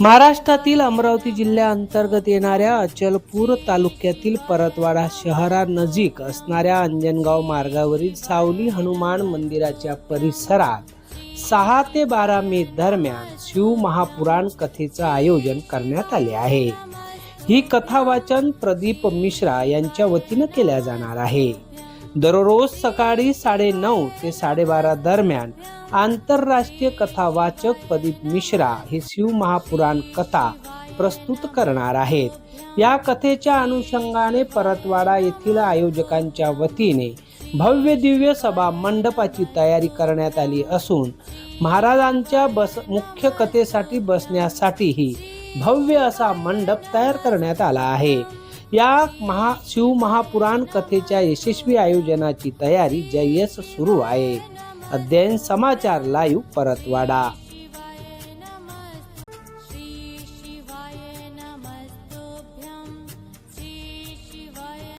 महाराष्ट्रातील अमरावती जिल्ह्याअंतर्गत येणाऱ्या अचलपूर तालुक्यातील परतवाडा शहरानजीक असणाऱ्या अंजनगाव मार्गावरील सावली हनुमान मंदिराच्या परिसरात सहा ते बारा मे दरम्यान शिव महापुराण कथेचं आयोजन करण्यात आले आहे. ही कथा वाचन प्रदीप मिश्रा यांच्या वतीनं केल्या जाणार आहे. दररोज सकाळी साडे नऊ ते साडेबारा दरम्यान आंतरराष्ट्रीय कथा वाचक प्रदीप मिश्रा हे शिव महापुराण कथा प्रस्तुत करणार आहेत. या कथेच्या अनुषंगाने परतवाडा येथील आयोजकांच्या वतीने भव्य दिव्य सभा मंडपाची तयारी करण्यात आली असून महाराजांच्या बस मुख्य कथेसाठी बसण्यासाठीही भव्य असा मंडप तयार करण्यात आला आहे. या महा शिव महापुराण कथेच्या यशस्वी आयोजनाची तयारी जय्यस सुरू आहे. અધ્યયન સમાચાર લાઈવ પરતવાડા.